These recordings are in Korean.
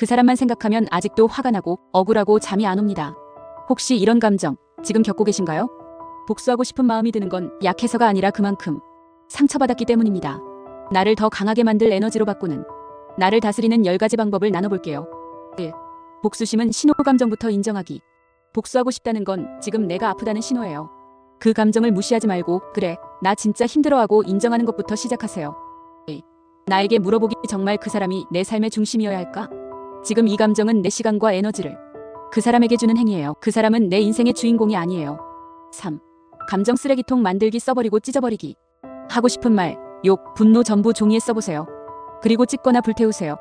그 사람만 생각하면 아직도 화가 나고 억울하고 잠이 안 옵니다. 혹시 이런 감정 지금 겪고 계신가요? 복수하고 싶은 마음이 드는 건 약해서가 아니라 그만큼 상처받았기 때문입니다. 나를 더 강하게 만들 에너지로 바꾸는 나를 다스리는 10가지 방법을 나눠볼게요. 1. 복수심은 신호 감정부터 인정하기. 복수하고 싶다는 건 지금 내가 아프다는 신호예요. 그 감정을 무시하지 말고 그래 나 진짜 힘들어하고 인정하는 것부터 시작하세요. 2. 나에게 물어보기 정말 그 사람이 내 삶의 중심이어야 할까? 지금 이 감정은 내 시간과 에너지를 그 사람에게 주는 행위예요. 그 사람은 내 인생의 주인공이 아니에요. 3. 감정 쓰레기통 만들기 써버리고 찢어버리기. 하고 싶은 말, 욕, 분노 전부 종이에 써보세요. 그리고 찢거나 불태우세요.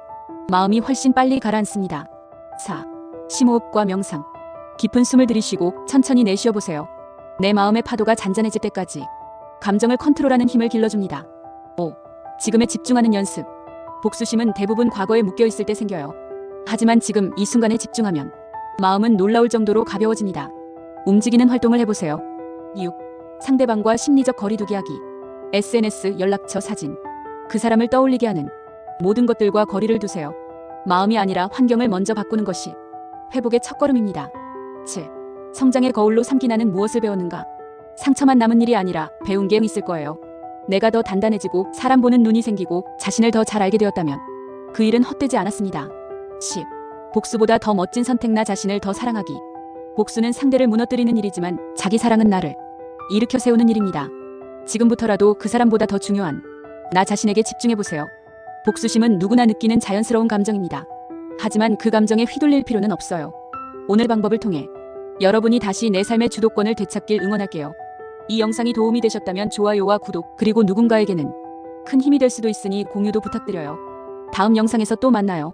마음이 훨씬 빨리 가라앉습니다. 4. 심호흡과 명상. 깊은 숨을 들이쉬고 천천히 내쉬어보세요. 내 마음의 파도가 잔잔해질 때까지 감정을 컨트롤하는 힘을 길러줍니다. 5. 지금에 집중하는 연습. 복수심은 대부분 과거에 묶여있을 때 생겨요. 하지만 지금 이 순간에 집중하면 마음은 놀라울 정도로 가벼워집니다. 움직이는 활동을 해보세요. 6. 상대방과 심리적 거리두기 하기. SNS, 연락처, 사진. 그 사람을 떠올리게 하는 모든 것들과 거리를 두세요. 마음이 아니라 환경을 먼저 바꾸는 것이 회복의 첫걸음입니다. 7. 성장의 거울로 삼기 나는 무엇을 배웠는가? 상처만 남은 일이 아니라 배운 게 있을 거예요. 내가 더 단단해지고 사람 보는 눈이 생기고 자신을 더 잘 알게 되었다면 그 일은 헛되지 않았습니다. 10. 복수보다 더 멋진 선택 나 자신을 더 사랑하기. 복수는 상대를 무너뜨리는 일이지만 자기 사랑은 나를 일으켜 세우는 일입니다. 지금부터라도 그 사람보다 더 중요한 나 자신에게 집중해보세요. 복수심은 누구나 느끼는 자연스러운 감정입니다. 하지만 그 감정에 휘둘릴 필요는 없어요. 오늘 방법을 통해 여러분이 다시 내 삶의 주도권을 되찾길 응원할게요. 이 영상이 도움이 되셨다면 좋아요와 구독, 그리고 누군가에게는 큰 힘이 될 수도 있으니 공유도 부탁드려요. 다음 영상에서 또 만나요.